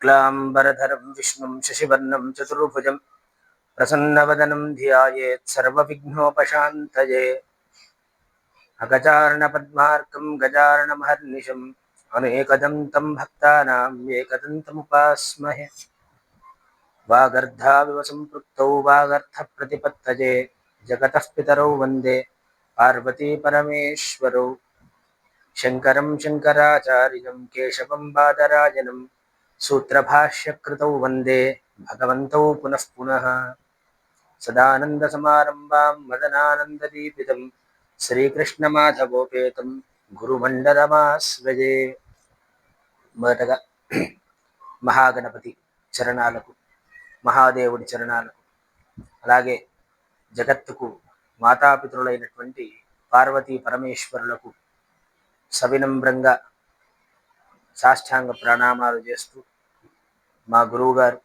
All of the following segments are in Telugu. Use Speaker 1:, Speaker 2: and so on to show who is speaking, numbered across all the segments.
Speaker 1: शुक्लाम्बरधरं, विष्णुं शशिवर्णं, चतुर्भुजं, प्रसन्नवदनं ध्यायेत् सर्वविघ्नोपशान्तये। अगजार्णपद्मार्कं गजार्णमहर्निशम् अनेकदन्तं भक्तानाम् एकदन्तमुपास्महे वागर्धाविव सम्पृक्तौ वागर्थप्रतिपत्तये जगतः पितरौ वंदे पार्वतीपरमेश्वरौ। शङ्करं शङ्कराचार्यं, केशवं बादरायणं सूत्रभाष्यकृतौ वन्दे भगवन्तौ पुनः पुनः सदानन्दसमारम्भां मदनानन्ददीपितं శ్రీకృష్ణమాధవోపేతం గురుమండలమాశ్రయే మొదటగా మహాగణపతి చరణాలకు మహాదేవుడి చరణాలకు అలాగే జగత్తుకు మాతాపితృలైనటువంటి పార్వతీ పరమేశ్వరులకు సవినమ్రంగా సాష్టాంగ ప్రణామాలు చేస్తూ మా గురువుగారు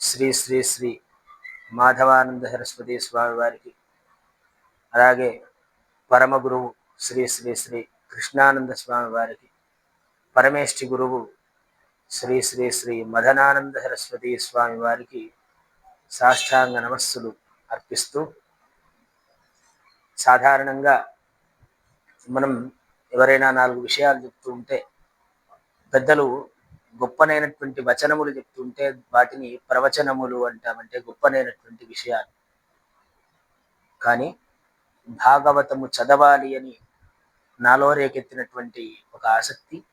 Speaker 1: శ్రీ శ్రీ శ్రీ మాధవానంద సరస్వతి స్వామి వారికి అలాగే పరమ గురువు శ్రీ శ్రీ శ్రీ కృష్ణానంద స్వామి వారికి పరమేష్ఠి గురువు శ్రీ శ్రీ శ్రీ మదనానంద సరస్వతి స్వామి వారికి సాష్టాంగ నమస్సులు అర్పిస్తూ సాధారణంగా మనం ఎవరైనా నాలుగు విషయాలు చెప్తూ ఉంటే పెద్దలు గొప్పనైనటువంటి వచనములు చెప్తుంటే వాటిని ప్రవచనములు అంటామంటే గొప్పనైనటువంటి విషయాలు. కానీ భాగవతము చదవాలి అని నాలో రేకెత్తినటువంటి ఒక ఆసక్తి.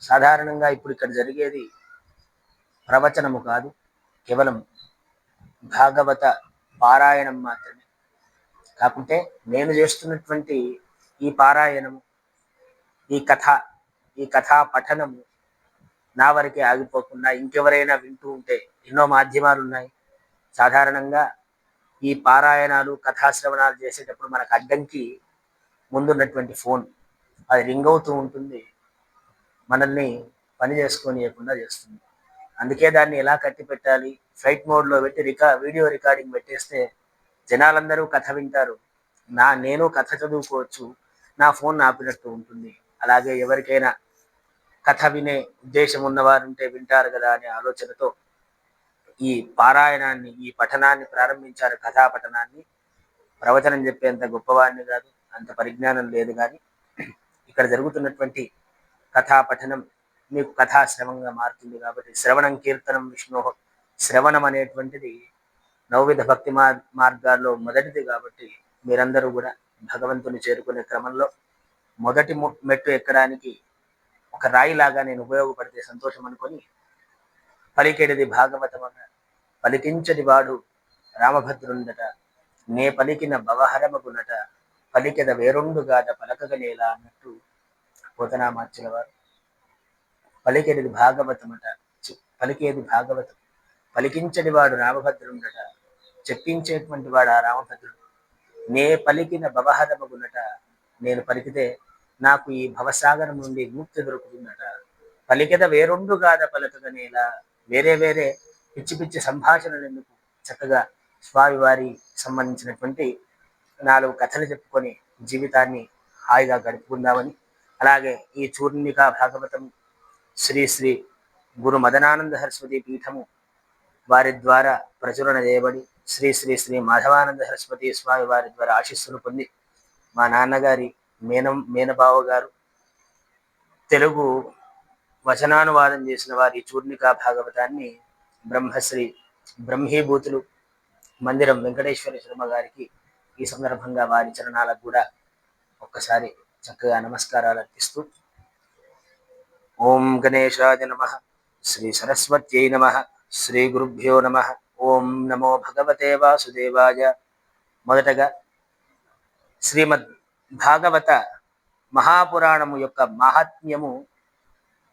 Speaker 1: సాధారణంగా ఇప్పుడు ఇక్కడ జరిగేది ప్రవచనము కాదు కేవలం భాగవత పారాయణం మాత్రమే. కాకుంటే నేను చేస్తున్నటువంటి ఈ పారాయణము ఈ కథ ఈ కథా పఠనము నా వరకే ఆగిపోకుండా ఇంకెవరైనా వింటూ ఉంటే ఎన్నో మాధ్యమాలు ఉన్నాయి సాధారణంగా ఈ పారాయణాలు కథాశ్రవణాలు చేసేటప్పుడు మనకు అడ్డంకి ముందున్నటువంటి ఫోన్. అది రింగ్ అవుతూ ఉంటుంది. మనల్ని పని చేసుకోనియకుండా చేస్తుంది. అందుకే దాన్ని ఎలా కట్టి పెట్టాలి ఫ్లైట్ మోడ్లో పెట్టి రికా వీడియో రికార్డింగ్ పెట్టేస్తే జనాలందరూ కథ వింటారు. నా నేను కథ చదువుకోవచ్చు. నా ఫోన్ ఆపినట్టు ఉంటుంది. అలాగే ఎవరికైనా కథ వినే ఉద్దేశం ఉన్నవారు ఉంటే వింటారు కదా అనే ఆలోచనతో ఈ పారాయణాన్ని ఈ పఠనాన్ని ప్రారంభించారు కథా పఠనాన్ని. ప్రవచనం చెప్పేంత గొప్పవాడిని కాదు అంత పరిజ్ఞానం లేదు కానీ ఇక్కడ జరుగుతున్నటువంటి కథా పఠనం మీకు కథాశ్రవంగా మారుతుంది కాబట్టి శ్రవణం కీర్తనం విష్ణు శ్రవణం అనేటువంటిది నవవిధ భక్తి మార్ మార్గాల్లో మొదటిది కాబట్టి మీరందరూ కూడా భగవంతుని చేరుకునే క్రమంలో మొదటి మెట్టు ఎక్కడానికి ఒక రాయిలాగా నేను ఉపయోగపడితే సంతోషం అనుకొని పలికేటిది భాగవతమన పలికించని వాడు రామభద్రుండట నే పలికిన భవహరమగునట పలికెద వేరొండుగాద పలకగలేలా అన్నట్టు పోతనామార్చిన వారు పలికేది భాగవతమట పలికేది భాగవతం పలికించని వాడు రామభద్రుండట చెప్పించేటువంటి వాడు ఆ రామభద్రుడు. నే పలికిన భవహరమగునట నేను పలికితే నాకు ఈ భవసాగరం నుండి ముక్తి దొరుకుతుందట. పలికెద వేరొండుగాద పలకగనేలా వేరే వేరే పిచ్చి పిచ్చి సంభాషణలు ఎందుకు? చక్కగా స్వామివారి సంబంధించినటువంటి నాలుగు కథలు చెప్పుకొని జీవితాన్ని హాయిగా గడుపుకుందామని. అలాగే ఈ చూర్ణిక భాగవతం శ్రీ శ్రీ గురు మదనానంద సరస్వతి పీఠము వారి ద్వారా ప్రచురణ చేయబడి శ్రీ శ్రీ శ్రీ మాధవానంద సరస్వతి స్వామి వారి ద్వారా ఆశీస్సులు పొంది మా నాన్నగారి మేనం మీనబావ గారు తెలుగు వచనానువాదం చేసిన వారి చూర్ణికా భాగవతాన్ని బ్రహ్మశ్రీ బ్రహ్మీభూతులు మందిరం వెంకటేశ్వర శర్మ గారికి ఈ సందర్భంగా వారి చరణాలకు కూడా ఒక్కసారి చక్కగా నమస్కారాలు అర్పిస్తూ ఓం గణేశాయ నమ శ్రీ సరస్వత్యై నమ శ్రీ గురుభ్యో నమ ఓం నమో భగవతే వాసుదేవాయ. మొదటగా శ్రీమద్ భాగవత మహాపురాణము యొక్క మహాత్మ్యము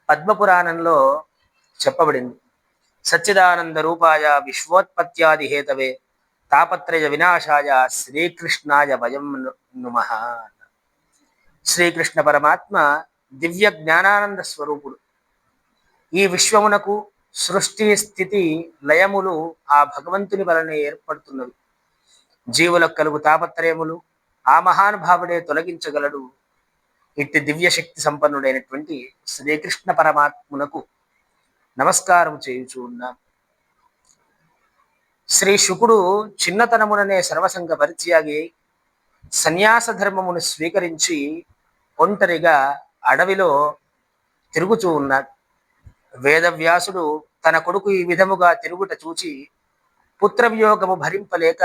Speaker 1: పద్మపురాణంలో చెప్పబడింది. సచ్చిదానంద రూపాయ విశ్వోత్పత్యాది హేతవే తాపత్రయ వినాశాయ శ్రీకృష్ణాయ వయం నుమ శ్రీకృష్ణ పరమాత్మ దివ్య జ్ఞానానంద స్వరూపుడు. ఈ విశ్వమునకు సృష్టి స్థితి లయములు ఆ భగవంతుని వలనే ఏర్పడుతున్నవి. జీవులకు కలుగు తాపత్రయములు ఆ మహానుభావుడే తొలగించగలడు. ఇట్టి దివ్యశక్తి సంపన్నుడైనటువంటి శ్రీకృష్ణ పరమాత్మునకు నమస్కారం చేయుచూ ఉన్నాం. శ్రీ శుకుడు చిన్నతనముననే సర్వసంగ పరిత్యాగి సన్యాస ధర్మమును స్వీకరించి ఒంటరిగా అడవిలో తిరుగుతూ ఉన్నాడు. వేదవ్యాసుడు తన కొడుకు ఈ విధముగా తిరుగుట చూచి పుత్రవియోగము భరింపలేక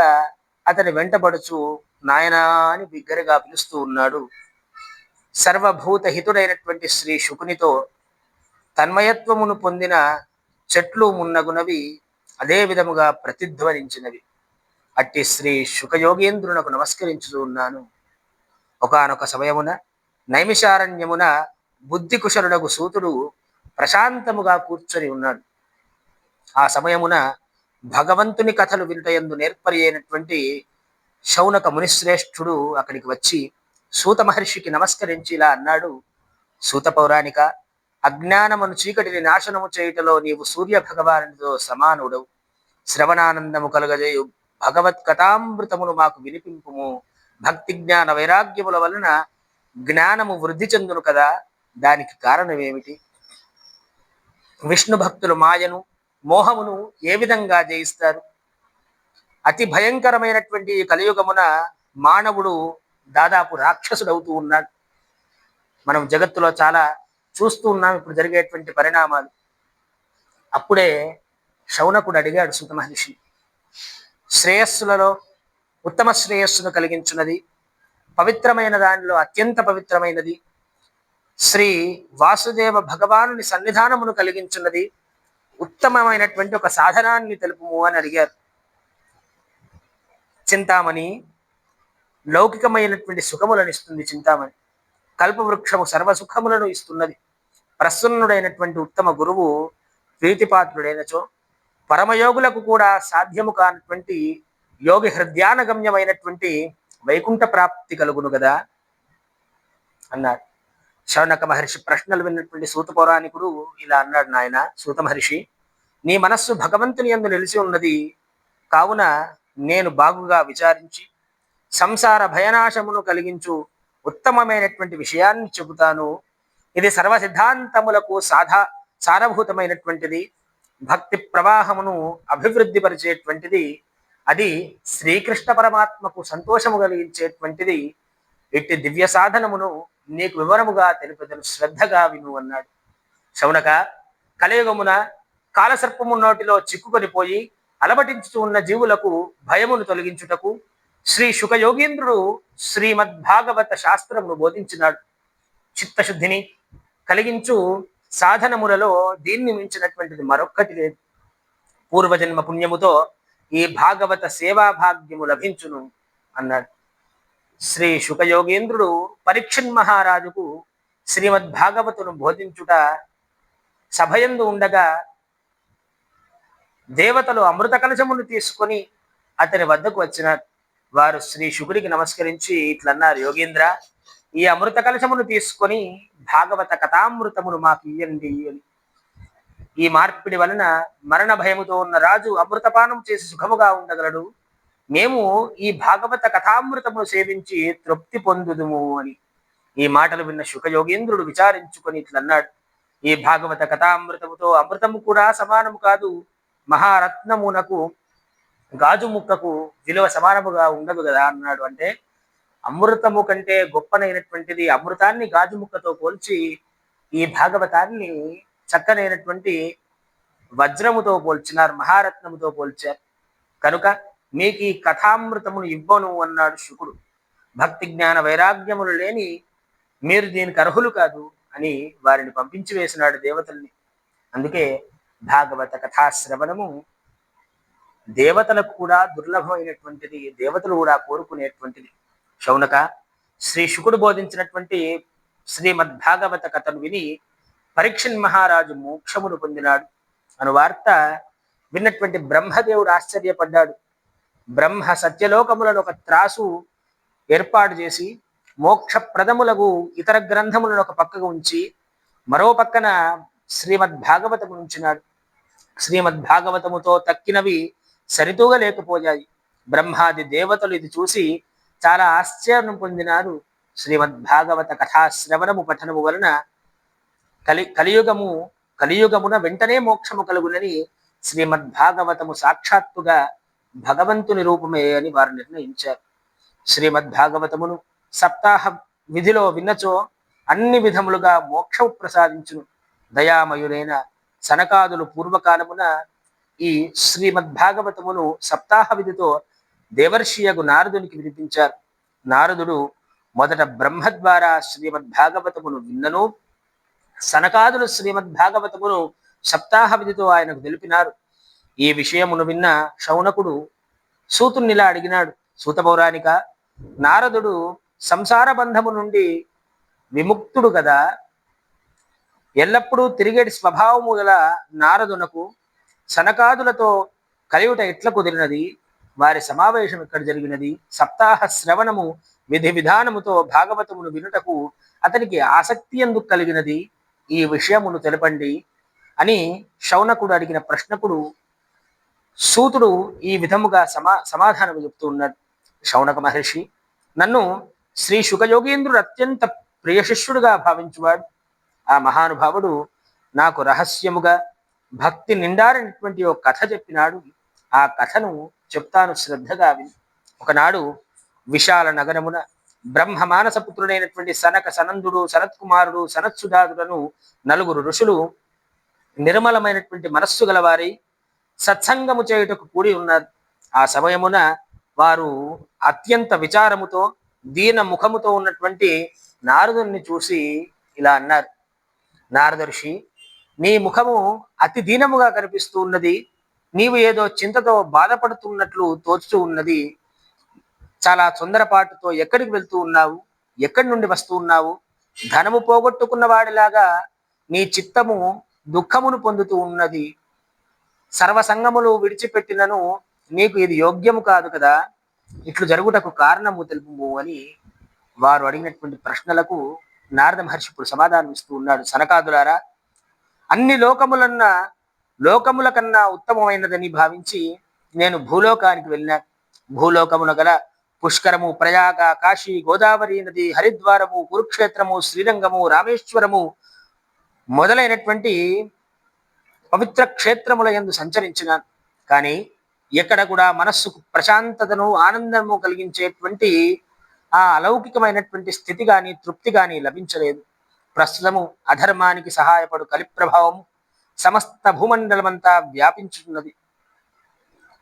Speaker 1: అతని వెంటబడుచు నాయనా అని బిగ్గరగా పిలుస్తూ ఉన్నాడు. సర్వభూత హితుడైనటువంటి శ్రీ శుకునితో తన్మయత్వమును పొందిన చెట్లు మున్నగునవి అదే విధముగా ప్రతిధ్వనించినవి. అట్టి శ్రీ శుకయోగేంద్రునకు నమస్కరించుతూ ఉన్నాను. ఒకనొక సమయమున నైమిషారణ్యమున బుద్ధి కుశలుడగు సూతుడు ప్రశాంతముగా కూర్చొని ఉన్నాడు. ఆ సమయమున భగవంతుని కథలు వింటయందు నేర్పరి అయినటువంటి శౌనక మునిశ్రేష్ఠుడు అక్కడికి వచ్చి సూత మహర్షికి నమస్కరించి ఇలా అన్నాడు. సూత పౌరాణిక అజ్ఞానమును చీకటిని నాశనము చేయుటలో నీవు సూర్య భగవానుడితో సమానుడవు. శ్రవణానందము కలుగజేయు. భగవత్ కథామృతమును మాకు వినిపింపుము. భక్తి జ్ఞాన వైరాగ్యముల వలన జ్ఞానము వృద్ధి చెందును కదా. దానికి కారణం ఏమిటి విష్ణు భక్తులు మాయను మోహమును ఏ విధంగా జయిస్తారు? అతి భయంకరమైనటువంటి ఈ కలియుగమున మానవుడు దాదాపు రాక్షసుడవుతూ ఉన్నాడు. మనం జగత్తులో చాలా చూస్తూ ఉన్నాం ఇప్పుడు జరిగేటువంటి పరిణామాలు. అప్పుడే శౌనకుడు అడిగాడు సుత మహర్షి శ్రేయస్సులలో ఉత్తమ శ్రేయస్సును కలిగించున్నది పవిత్రమైన దానిలో అత్యంత పవిత్రమైనది శ్రీ వాసుదేవ భగవానుని సన్నిధానమును కలిగించున్నది ఉత్తమమైనటువంటి ఒక సాధనాన్ని తెలుపుము అని అడిగారు. చింతామణి లౌకికమైనటువంటి సుఖములను ఇస్తుంది చింతామణి. కల్పవృక్షము సర్వ సుఖములను ఇస్తున్నది. ప్రసన్నుడైనటువంటి ఉత్తమ గురువు ప్రీతిపాత్రుడైనచో పరమయోగులకు కూడా సాధ్యము కానటువంటి యోగి హృదయానగమ్యమైనటువంటి వైకుంఠ ప్రాప్తి కలుగును కదా అన్నాడు. శౌనక మహర్షి ప్రశ్నలు విన్నటువంటి సూత పౌరాణికుడు ఇలా అన్నాడు నాయన సూత మహర్షి నీ మనస్సు భగవంతుని ఎందు నిలిచి ఉన్నది కావున నేను బాగుగా విచారించి సంసార భయనాశమును కలిగించు ఉత్తమమైనటువంటి విషయాన్ని చెబుతాను. ఇది సర్వ సిద్ధాంతములకు సాధా సారభూతమైనటువంటిది. భక్తి ప్రవాహమును అభివృద్ధి పరిచేటువంటిది అది శ్రీకృష్ణ పరమాత్మకు సంతోషము కలిగించేటువంటిది. ఇట్టి దివ్య సాధనమును నీకు వివరముగా తెలుపుదను శ్రద్ధగా విను అన్నాడు. శౌనక కలియుగమున కాలసర్పము నోటిలో చిక్కుకొని పోయి అలమటించుతూ ఉన్న జీవులకు భయమును తొలగించుటకు శ్రీ శుకయోగీంద్రుడు శ్రీమద్భాగవత శాస్త్రమును బోధించినాడు. చిత్తశుద్ధిని కలిగించు సాధనములలో దీన్ని మించినటువంటిది మరొక్కటి లేదు. పూర్వజన్మ పుణ్యముతో ఈ భాగవత సేవా భాగ్యము లభించును అన్నాడు. శ్రీ శుకయోగేంద్రుడు పరీక్షన్ మహారాజుకు శ్రీమద్భాగవతును బోధించుట సభయందు ఉండగా దేవతలు అమృత కలశమును తీసుకొని అతని వద్దకు వచ్చిన వారు శ్రీ శుకుడికి నమస్కరించి ఇట్లన్నారు యోగేంద్ర ఈ అమృత కలశమును తీసుకొని భాగవత కథామృతమును మాకు ఇయ్యండి అని. ఈ మార్పిడి వలన మరణ భయముతో ఉన్న రాజు అమృతపానం చేసి సుఖముగా ఉండగలడు. మేము ఈ భాగవత కథామృతమును సేవించి తృప్తి పొందుదుము అని ఈ మాటలు విన్న శుకయోగేంద్రుడు విచారించుకొని ఇట్లన్నాడు ఈ భాగవత కథామృతముతో అమృతము కూడా సమానము కాదు. మహారత్నమునకు గాజు ముక్కకు విలువ సమానముగా ఉండదు కదా అన్నాడు. అంటే అమృతము కంటే గొప్పనైనటువంటిది అమృతాన్ని గాజు ముక్కతో పోల్చి ఈ భాగవతాన్ని చక్కనైనటువంటి వజ్రముతో పోల్చినారు మహారత్నముతో పోల్చారు. కనుక మీకు ఈ కథామృతమును ఇవ్వను అన్నాడు శుకుడు. భక్తి జ్ఞాన వైరాగ్యములు లేని మీరు దీనికి అర్హులు కాదు అని వారిని పంపించి వేసినాడు దేవతల్ని. అందుకే భాగవత కథాశ్రవణము దేవతలకు కూడా దుర్లభమైనటువంటిది దేవతలు కూడా కోరుకునేటువంటిది. శౌనక శ్రీ శుకుడు బోధించినటువంటి శ్రీమద్భాగవత కథను విని పరీక్షన్ మహారాజు మోక్షమును పొందినాడు. అను వార్త విన్నటువంటి బ్రహ్మదేవుడు ఆశ్చర్యపడ్డాడు. బ్రహ్మ సత్యలోకములను ఒక త్రాసు ఏర్పాటు చేసి మోక్షప్రదములకు ఇతర గ్రంథములను ఒక పక్కకు ఉంచి మరో పక్కన శ్రీమద్భాగవతము ఉంచినాడు శ్రీమద్ భాగవతముతో తక్కినవి సరితూగలేకపోయాయి. బ్రహ్మాది దేవతలు ఇది చూసి చాలా ఆశ్చర్యం పొందినారు. శ్రీమద్భాగవత కథాశ్రవణము పఠనము వలన కలి కలియుగము కలియుగమున వెంటనే మోక్షము కలుగునని శ్రీమద్భాగవతము సాక్షాత్తుగా భగవంతుని రూపమే అని వారు నిర్ణయించారు. శ్రీమద్భాగవతమును సప్తాహ విధిలో విన్నచో అన్ని విధములుగా మోక్షము ప్రసాదించును. దయామయుడైన సనకాదులు పూర్వకాలమున ఈ శ్రీమద్భాగవతమును సప్తాహ విధితో దేవర్షియగు నారదునికి వినిపించారు. నారదుడు మొదట బ్రహ్మ ద్వారా శ్రీమద్భాగవతమును విన్నను. సనకాదులు శ్రీమద్భాగవతమును సప్తాహ విధితో ఆయనకు తెలిపినారు. ఈ విషయమును విన్న శౌనకుడు సూతునిలా అడిగినాడు సూత పౌరాణిక నారదుడు సంసార బంధము నుండి విముక్తుడు కదా? ఎల్లప్పుడూ తిరిగేటి స్వభావము గల నారదునకు సనకాదులతో కలియుట ఎట్ల కుదిరినది? వారి సమావేశం ఇక్కడ జరిగినది? సప్తాహ శ్రవణము విధి విధానముతో భాగవతమును వినుటకు అతనికి ఆసక్తి ఎందుకు కలిగినది? ఈ విషయమును తెలపండి. అని శౌనకుడు అడిగిన ప్రశ్నకుడు సూతుడు ఈ విధముగా సమా సమాధానము చెప్తూ ఉన్నాడు. శౌనక మహర్షి నన్ను శ్రీ శుకయోగేంద్రుడు అత్యంత ప్రియ శిష్యుడుగా భావించువాడు. ఆ మహానుభావుడు నాకు రహస్యముగా భక్తి నిండారినటువంటి ఒక కథ చెప్పినాడు. ఆ కథను చెప్తాను శ్రద్ధగా విని. ఒకనాడు విశాల నగరమున బ్రహ్మ మానసపుత్రుడైనటువంటి సనక సనందుడు సనత్కుమారుడు సనత్సుధాదులను నలుగురు ఋషులు నిర్మలమైనటువంటి మనస్సు గలవారి సత్సంగము చేయుటకు కూడి ఉన్నారు. ఆ సమయమున వారు అత్యంత విచారముతో దీన ముఖముతో ఉన్నటువంటి నారదుని చూసి ఇలా అన్నారు. నారదర్శి నీ ముఖము అతి దీనముగా కనిపిస్తూ ఉన్నది. నీవు ఏదో చింతతో బాధపడుతున్నట్లు తోచుతూ ఉన్నది. చాలా తొందరపాటుతో ఎక్కడికి వెళ్తూ ఉన్నావు? ఎక్కడి నుండి వస్తూ ఉన్నావు? ధనము పోగొట్టుకున్న వాడిలాగా నీ చిత్తము దుఃఖమును పొందుతూ ఉన్నది. సర్వసంగములు విడిచిపెట్టినను నీకు ఇది యోగ్యము కాదు కదా? ఇట్లు జరుగుటకు కారణము తెలుపు అని వారు అడిగినటువంటి ప్రశ్నలకు నారద మహర్షి ఇప్పుడు సమాధానం ఇస్తూ ఉన్నాడు. సనకాదులారా అన్ని లోకములన్న లోకముల కన్నా ఉత్తమమైనదని భావించి నేను భూలోకానికి వెళ్ళినా భూలోకమున గల పుష్కరము ప్రయాగ కాశీ గోదావరి నది హరిద్వారము కురుక్షేత్రము శ్రీరంగము రామేశ్వరము మొదలైనటువంటి పవిత్ర క్షేత్రముల యందు సంచరించినాను కానీ ఎక్కడ కూడా మనస్సుకు ప్రశాంతతను ఆనందము కలిగించేటువంటి ఆ అలౌకికమైనటువంటి స్థితి కానీ తృప్తి కానీ లభించలేదు. ప్రస్తుతము అధర్మానికి సహాయపడు కలి ప్రభావము సమస్త భూమండలమంతా వ్యాపించుతున్నది.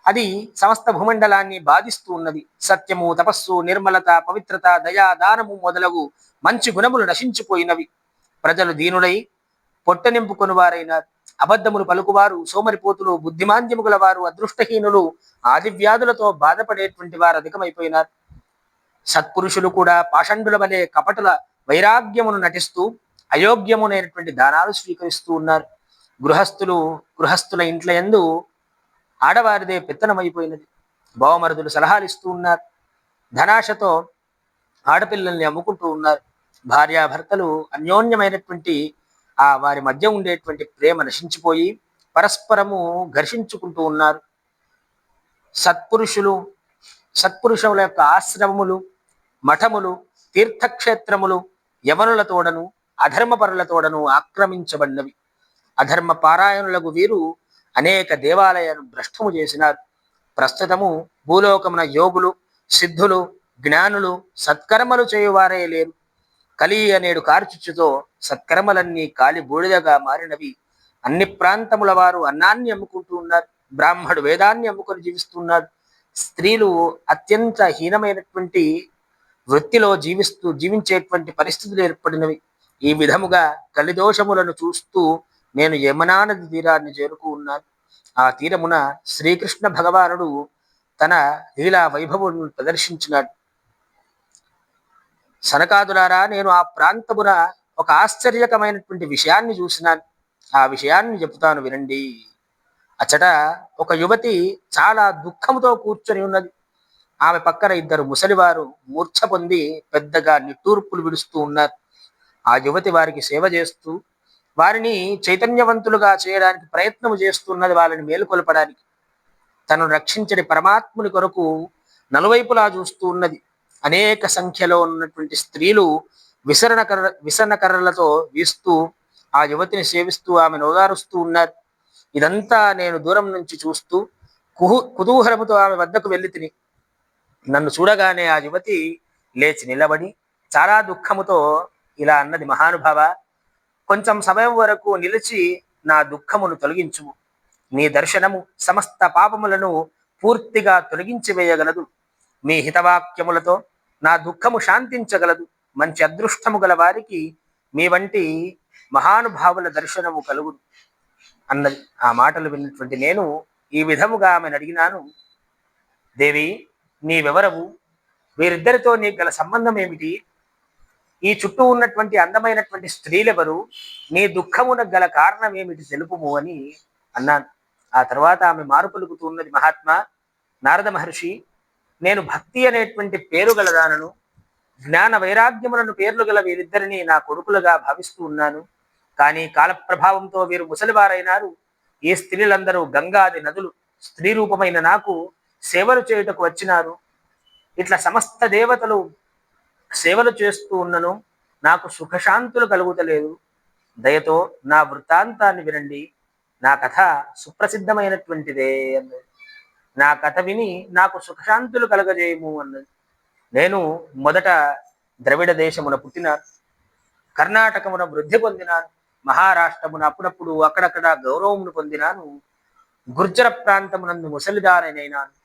Speaker 1: అది సమస్త భూమండలాన్ని బాధిస్తూ ఉన్నది. సత్యము తపస్సు నిర్మలత పవిత్రత దయా దానము మొదలగు మంచి గుణములు నశించిపోయినవి. ప్రజలు దీనులై పొట్ట నింపుకొని వారైనారు అబద్ధములు పలుకువారు సోమరిపోతులు బుద్ధిమాంద్యము గల వారు అదృష్టహీనులు ఆది వ్యాధులతో బాధపడేటువంటి వారు అధికమైపోయినారు. సత్పురుషులు కూడా పాషండుల వలె కపటుల వైరాగ్యమును నటిస్తూ అయోగ్యమునైనటువంటి దానాలు స్వీకరిస్తూ ఉన్నారు. గృహస్థులు గృహస్థుల ఇంట్ల యందు ఆడవారిదే పెత్తనమైపోయినది. బావమరుదులు సలహాలు ఇస్తూ ఉన్నారు. ధనాశతో ఆడపిల్లల్ని అమ్ముకుంటూ ఉన్నారు. భార్యాభర్తలు అన్యోన్యమైనటువంటి ఆ వారి మధ్య ఉండేటువంటి ప్రేమ నశించిపోయి పరస్పరము ఘర్షించుకుంటూ ఉన్నారు. సత్పురుషులు సత్పురుషుల యొక్క ఆశ్రమములు మఠములు తీర్థక్షేత్రములు యవనులతోడను అధర్మపరులతోడను ఆక్రమించబడినవి. అధర్మ పారాయణులకు వీరు అనేక దేవాలయాలను భ్రష్టము చేసినారు. ప్రస్తుతము భూలోకమున యోగులు సిద్ధులు జ్ఞానులు సత్కర్మలు చేయువారే లేరు. కలి అనేడు కార్చిచ్చుతో సత్కర్మలన్నీ కాలి బూడిదగా మారినవి. అన్ని ప్రాంతముల వారు అన్నాన్ని అమ్ముకుంటూ ఉన్నారు. బ్రాహ్మడు వేదాన్ని అమ్ముకొని జీవిస్తున్నాడు స్త్రీలు అత్యంత హీనమైనటువంటి వృత్తిలో జీవిస్తూ జీవించేటువంటి పరిస్థితులు ఏర్పడినవి. ఈ విధముగా కలిదోషములను చూస్తూ నేను యమునానది తీరాన్ని చేరుకు ఉన్నాను. ఆ తీరమున శ్రీకృష్ణ భగవానుడు తన లీలా వైభవం ప్రదర్శించినాడు. సనకాదులారా నేను ఆ ప్రాంతమున ఒక ఆశ్చర్యకమైనటువంటి విషయాన్ని చూసినాను. ఆ విషయాన్ని చెబుతాను వినండి. అచ్చట ఒక యువతి చాలా దుఃఖముతో కూర్చొని ఉన్నది. ఆమె పక్కన ఇద్దరు ముసలివారు మూర్ఛ పొంది పెద్దగా నిట్టూర్పులు విడుస్తూ ఉన్నారు. ఆ యువతి వారికి సేవ చేస్తూ వారిని చైతన్యవంతులుగా చేయడానికి ప్రయత్నం చేస్తున్నది వాళ్ళని మేలుకొలపడానికి. తను రక్షించని పరమాత్ముని కొరకు నలువైపులా చూస్తూ ఉన్నది. అనేక సంఖ్యలో ఉన్నటువంటి స్త్రీలు విసరణ కర్ర విసరణ కర్రలతో వీస్తూ ఆ యువతిని సేవిస్తూ ఆమెను ఓదారుస్తూ ఉన్నారు. ఇదంతా నేను దూరం నుంచి చూస్తూ కుహు కుతూహలముతో ఆమె వద్దకు వెళ్ళి తిని నన్ను చూడగానే ఆ యువతి లేచి నిలబడి చాలా దుఃఖముతో ఇలా అన్నది మహానుభావ కొంచెం సమయం వరకు నిలిచి నా దుఃఖమును తొలగించుము. నీ దర్శనము సమస్త పాపములను పూర్తిగా తొలగించి వేయగలదు. మీ హితవాక్యములతో నా దుఃఖము శాంతించగలదు. మంచి అదృష్టము గల వారికి మీ వంటి మహానుభావుల దర్శనము కలుగును. అన్నది ఆ మాటలు విన్నటువంటి నేను ఈ విధముగా ఆమెను అడిగినాను. దేవి నీవెవరవు వీరిద్దరితో నీకు గల సంబంధం ఏమిటి? ఈ చుట్టూ ఉన్నటువంటి అందమైనటువంటి స్త్రీలెవరు? నీ దుఃఖమునకు గల కారణం ఏమిటి తెలుపుము అని అన్నాను. ఆ తర్వాత ఆమె మారు పలుకుతూ ఉన్నది మహాత్మా నారద మహర్షి నేను భక్తి అనేటువంటి పేరు గలదానను జ్ఞాన వైరాగ్యములను పేర్లు గల వీరిద్దరిని నా కొడుకులుగా భావిస్తూ ఉన్నాను. కానీ కాల ప్రభావంతో వీరు ముసలివారైనారు. ఈ స్త్రీలందరూ గంగాది నదులు స్త్రీ రూపమైన నాకు సేవలు చేయుటకు వచ్చినారు. ఇట్లా సమస్త దేవతలు సేవలు చేస్తూ ఉన్నను. నాకు సుఖశాంతులు కలుగుతలేదు. దయతో నా వృత్తాంతాన్ని వినండి. నా కథ సుప్రసిద్ధమైనటువంటిదే అన్నది. నా కథ విని నాకు సుఖశాంతులు కలగజేయము అన్నది. నేను మొదట ద్రవిడ దేశమున పుట్టిన కర్ణాటకమున వృద్ధి పొందినాను. మహారాష్ట్రమున అప్పుడప్పుడు అక్కడక్కడ గౌరవమును పొందినాను. గుర్జర ప్రాంతమునందు ముసలిదారనైనాను.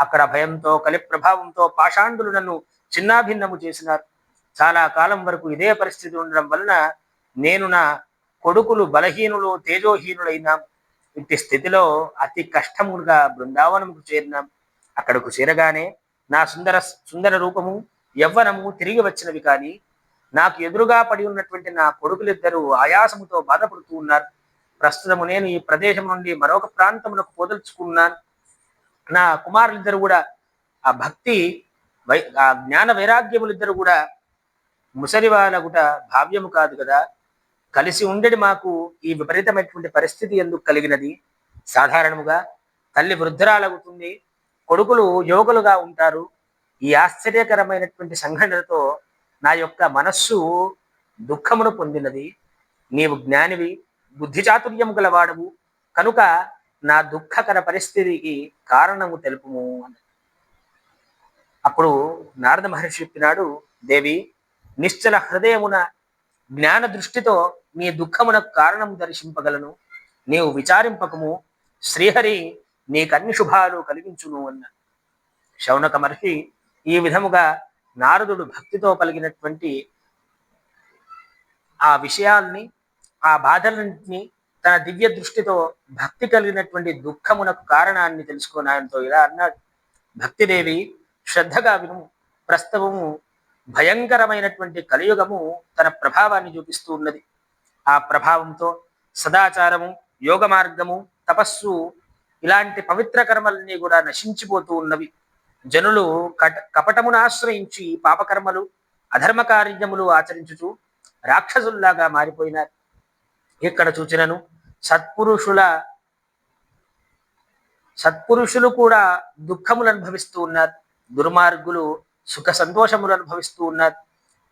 Speaker 1: అక్కడ భయంతో కలి ప్రభావంతో పాషాండులు నన్ను చిన్నాభిన్నము చేసినారు. చాలా కాలం వరకు ఇదే పరిస్థితి ఉండడం వలన నేను నా కొడుకులు బలహీనులు తేజోహీనులైనాం. ఇట్టి స్థితిలో అతి కష్టముగా బృందావనముకు చేరినాం. అక్కడకు చేరగానే నా సుందర సుందర రూపము యవ్వనము తిరిగి వచ్చినవి కానీ నాకు ఎదురుగా పడి ఉన్నటువంటి నా కొడుకులిద్దరూ ఆయాసముతో బాధపడుతూ ఉన్నారు. ప్రస్తుతము నేను ఈ ప్రదేశం నుండి మరొక ప్రాంతమునకు పోదలుచుకున్నాను. నా కుమారులిద్దరు కూడా ఆ భక్తి వై ఆ జ్ఞాన వైరాగ్యములిద్దరు కూడా ముసలివాలగుట భావ్యము కాదు కదా. కలిసి ఉండడి మాకు ఈ విపరీతమైనటువంటి పరిస్థితి ఎందుకు కలిగినది? సాధారణముగా తల్లి వృద్ధురాలవుతుంది కొడుకులు యోగులుగా ఉంటారు. ఈ ఆశ్చర్యకరమైనటువంటి సంఘటనతో నా యొక్క మనస్సు దుఃఖమును పొందినది. నీవు జ్ఞానివి బుద్ధిచాతుర్యము గలవాడవు. కనుక నా దుఃఖకర పరిస్థితికి కారణము తెలుపుము అన్నది అప్పుడు నారద మహర్షి చెప్పినాడు దేవి నిశ్చల హృదయమున జ్ఞాన దృష్టితో నీ దుఃఖమునకు కారణం దర్శింపగలను. నీవు విచారింపకము. శ్రీహరి నీకన్ని శుభాలు కలిగించును అన్న. శౌనక మహర్షి ఈ విధముగా నారదుడు భక్తితో కలిగినటువంటి ఆ విషయాల్ని ఆ బాధలన్నింటినీ తన దివ్య దృష్టితో భక్తి కలిగినటువంటి దుఃఖమునకు కారణాన్ని తెలుసుకుని ఆయనతో ఇలా అన్నాడు. భక్తిదేవి శ్రద్ధగా విను ప్రస్తవము భయంకరమైనటువంటి కలియుగము తన ప్రభావాన్ని చూపిస్తూ ఉన్నది. ఆ ప్రభావంతో సదాచారము యోగ మార్గము తపస్సు ఇలాంటి పవిత్ర కర్మలన్నీ కూడా నశించిపోతూ ఉన్నవి. జనులు కట కపటమును ఆశ్రయించి పాపకర్మలు అధర్మ కార్యములు ఆచరించుచు రాక్షసుల్లాగా మారిపోయినారు. ఇక్కడ చూచినను? సత్పురుషుల సత్పురుషులు కూడా దుఃఖములు అనుభవిస్తూ ఉన్నారు. దుర్మార్గులు సుఖ సంతోషములు అనుభవిస్తూ ఉన్నారు.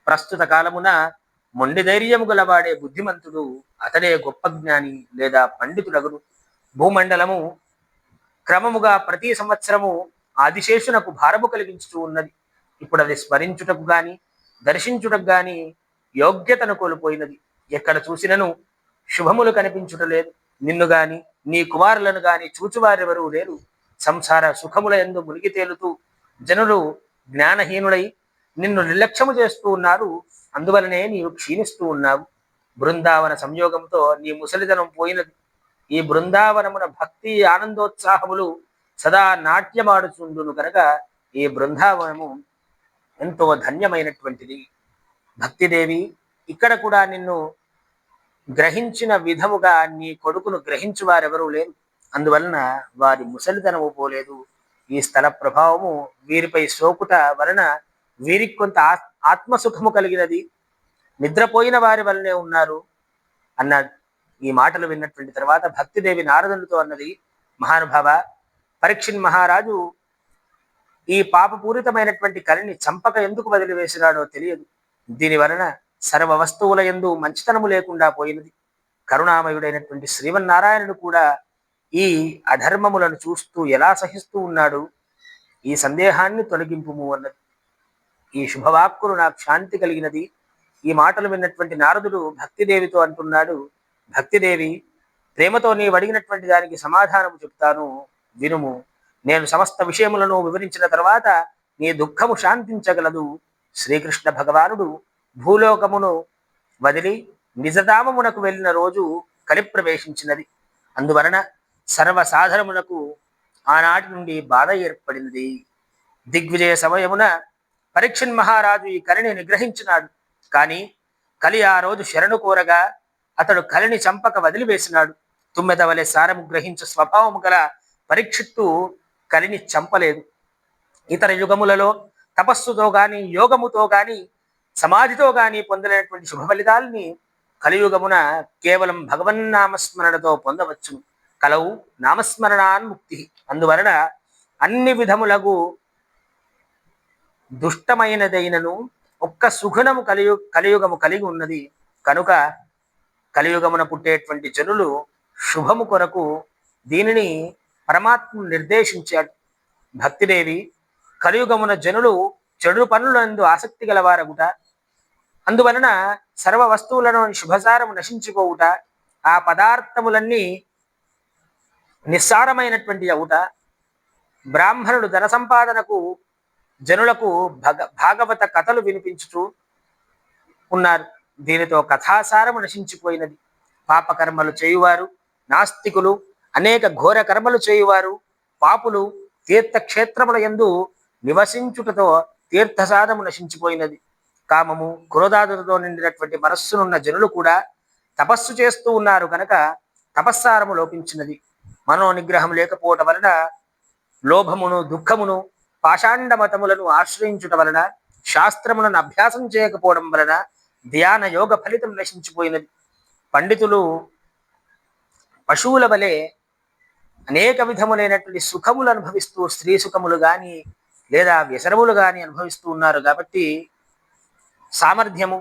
Speaker 1: ప్రస్తుత కాలమున మొండి ధైర్యము గలవాడే బుద్ధిమంతుడు అతడే గొప్ప జ్ఞాని లేదా పండితుడగును. భూమండలము క్రమముగా ప్రతి సంవత్సరము ఆదిశేషునకు భారము కలిగించుతూ ఉన్నది. ఇప్పుడు అది స్మరించుటకు గాని దర్శించుటకు గాని యోగ్యతను కోల్పోయినది. ఎక్కడ చూసినను? శుభములు కనిపించుటలేదు నిన్ను గాని నీ కుమారులను గాని చూచువారెవరూ లేరు. సంసార సుఖముల ఎందు మునిగి తేలుతూ జనులు జ్ఞానహీనుడై నిన్ను నిర్లక్ష్యము చేస్తూ ఉన్నారు. అందువలనే నీవు క్షీణిస్తూ ఉన్నావు. బృందావన సంయోగంతో నీ ముసలితనం పోయినది. ఈ బృందావనమున భక్తి ఆనందోత్సాహములు సదా నాట్యమాడుచుండును కనుక ఈ బృందావనము ఎంతో ధన్యమైనటువంటిది. భక్తిదేవి ఇక్కడ కూడా నిన్ను గ్రహించిన విధముగా నీ కొడుకును గ్రహించు వారెవరూ లేరు. అందువలన వారి ముసలితనము పోలేదు. ఈ స్థల ప్రభావము వీరిపై సోకుట వలన వీరికి కొంత ఆత్- ఆత్మసుఖము కలిగినది. నిద్రపోయిన వారి వలనే ఉన్నారు అన్న ఈ మాటలు విన్నటువంటి తర్వాత భక్తిదేవి నారదునితో అన్నది మహానుభావ పరీక్షిన్ మహారాజు ఈ పాపపూరితమైనటువంటి కలిని చంపక ఎందుకు వదిలివేసినాడో తెలియదు. దీని వలన సర్వ వస్తువుల ఎందు మంచితనము లేకుండా పోయినది. కరుణామయుడైనటువంటి శ్రీమన్నారాయణుడు కూడా ఈ అధర్మములను చూస్తూ ఎలా సహిస్తూ ఉన్నాడు? ఈ సందేహాన్ని తొలగింపుము అన్నది. ఈ శుభవాక్కులు నాకు శాంతి కలిగినది. ఈ మాటలు విన్నటువంటి నారదుడు భక్తిదేవితో అంటున్నాడు భక్తిదేవి ప్రేమతో నీవు అడిగినటువంటి దానికి సమాధానము చెప్తాను వినుము. నేను సమస్త విషయములను వివరించిన తర్వాత నీ దుఃఖము శాంతించగలదు. శ్రీకృష్ణ భగవానుడు భూలోకమును వదిలి నిజధామమునకు వెళ్ళిన రోజు కలిప్రవేశించినది. అందువలన సర్వసాధనమునకు ఆనాటి నుండి బాధ ఏర్పడినది దిగ్విజయ సమయమున పరీక్షన్ మహారాజు ఈ కలిని నిగ్రహించినాడు. కానీ కలి ఆ రోజు శరణు కోరగా అతడు కలిని చంపక వదిలివేసినాడు. తుమ్మెద వలె సారము గ్రహించు స్వభావము గల పరీక్షిత్తు కలిని చంపలేదు. ఇతర యుగములలో తపస్సుతో గాని యోగముతో గాని సమాధితో గాని పొందలేనటువంటి శుభ ఫలితాలని కలియుగమున కేవలం భగవన్నామస్మరణతో పొందవచ్చు. కలవు నామస్మరణాన్ముక్తి అందువలన అన్ని విధములకు దుష్టమైనదైనను ఒక్క సుగుణము కలియు కలియుగము కలిగి ఉన్నది. కనుక కలియుగమున పుట్టేటువంటి జనులు శుభము కొరకు దీనిని పరమాత్మ నిర్దేశించాడు. భక్తిదేవి కలియుగమున జనులు చెడు పనులందు ఆసక్తి గలవారగుట అందువలన సర్వ వస్తువులను శుభసారము నశించిపోవుట ఆ పదార్థములన్నీ నిస్సారమైనటువంటి అవుట. బ్రాహ్మణుడు ధన సంపాదనకు జనులకు భగ భాగవత కథలు వినిపించుతూ ఉన్నారు. దీనితో కథాసారము నశించిపోయినది. పాపకర్మలు చేయువారు నాస్తికులు అనేక ఘోర కర్మలు చేయువారు పాపులు తీర్థక్షేత్రముల యందు నివసించుటతో తీర్థసాధము నశించిపోయినది. కామము క్రోధాదులతో నిండినటువంటి మనస్సునున్న జనులు కూడా తపస్సు చేస్తూ ఉన్నారు కనుక తపస్సారము లోపించినది. మనో నిగ్రహం లేకపోవటం వలన లోభమును దుఃఖమును పాషాండ మతములను ఆశ్రయించుట వలన శాస్త్రములను అభ్యాసం చేయకపోవడం వలన ధ్యాన యోగ ఫలితం నశించిపోయినది. పండితులు పశువుల వలె అనేక విధములైనటువంటి సుఖములు అనుభవిస్తూ స్త్రీ సుఖములు కానీ లేదా వ్యసనములు కానీ అనుభవిస్తూ ఉన్నారు కాబట్టి సామర్థ్యము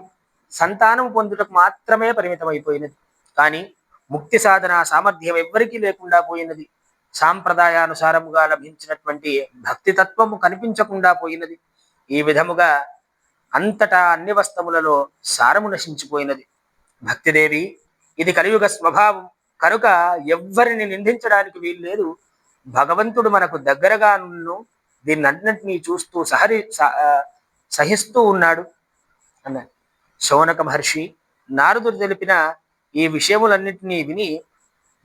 Speaker 1: సంతానం పొందుటకు మాత్రమే పరిమితమైపోయినది. కానీ ముక్తి సాధన సామర్థ్యం ఎవ్వరికీ లేకుండా పోయినది. సాంప్రదాయానుసారముగా లభించినటువంటి భక్తి తత్వము కనిపించకుండా పోయినది. ఈ విధముగా అంతటా అన్ని వస్తములలో సారము నశించిపోయినది. భక్తిదేవి ఇది కలియుగ స్వభావం. కనుక ఎవ్వరిని నిందించడానికి వీలు లేదు భగవంతుడు మనకు దగ్గరగా నున్ను దీన్నన్నింటినీ చూస్తూ సహరి సహిస్తూ ఉన్నాడు. అన్నాడు శౌనక మహర్షి నారదుడు తెలిపిన ఈ విషయములన్నింటినీ విని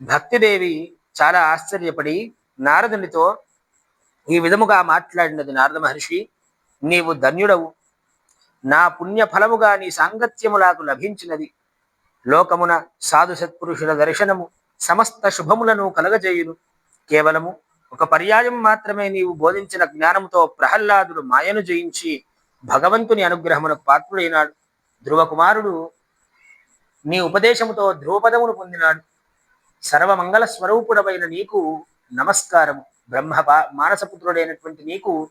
Speaker 1: భక్తిదేవి చాలా ఆశ్చర్యపడి నారదునితో ఈ విధముగా మాట్లాడినది నారద మహర్షి నీవు ధన్యుడవు. నా పుణ్య ఫలముగా నీ సాంగత్యము నాకు లభించినది. లోకమున సాధు సత్పురుషుల దర్శనము సమస్త శుభములను కలగజేయును. కేవలము ఒక పర్యాయం మాత్రమే నీవు బోధించిన జ్ఞానముతో ప్రహ్లాదుడు మాయను జయించి భగవంతుని అనుగ్రహమునకు పాత్రుడైనాడు. ధ్రువకుమారుడు నీ ఉపదేశముతో ధ్రువపదమును పొందినాడు. సర్వమంగళ స్వరూపుడమైన నీకు నమస్కారము. బ్రహ్మ మానసపుత్రుడైనటువంటి నీకు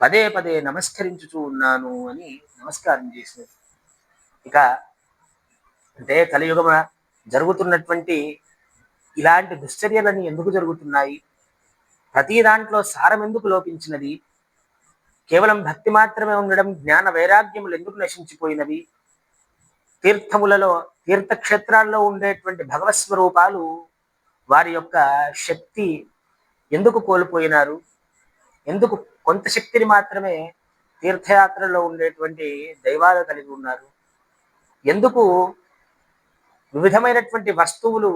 Speaker 1: పదే పదే నమస్కరించుచూ ఉన్నాను అని నమస్కారం చేసినది. ఇక అంటే కలియుగమున జరుగుతున్నటువంటి ఇలాంటి దుశ్చర్యలన్నీ ఎందుకు జరుగుతున్నాయి? ప్రతి దాంట్లో సారం ఎందుకు లోపించినది? కేవలం భక్తి మాత్రమే ఉండడం జ్ఞాన వైరాగ్యములు ఎందుకు నశించిపోయినవి? తీర్థములలో తీర్థక్షేత్రాల్లో ఉండేటువంటి భగవత్ స్వరూపాలు వారి యొక్క శక్తి ఎందుకు కోల్పోయినారు? ఎందుకు కొంత శక్తిని మాత్రమే తీర్థయాత్రలో ఉండేటువంటి దైవాలు కలిగి ఉన్నారు? ఎందుకు వివిధమైనటువంటి వస్తువులు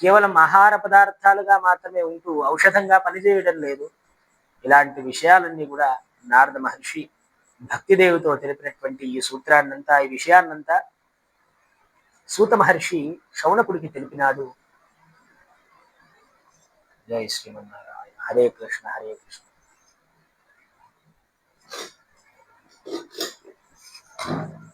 Speaker 1: కేవలం ఆహార పదార్థాలుగా మాత్రమే ఉంటూ ఔషధంగా పనిచేయడం లేదు? ఇలాంటి విషయాలన్నీ కూడా నారద మహర్షి భక్తిదేవితో తెలిపినటువంటి ఈ సూత్రాన్నంతా ఈ విషయాన్నంతా సూత మహర్షి శౌనకుడికి తెలిపినాడు జై శ్రీమన్నారాయణ హరే కృష్ణ హరే కృష్ణ Thank you.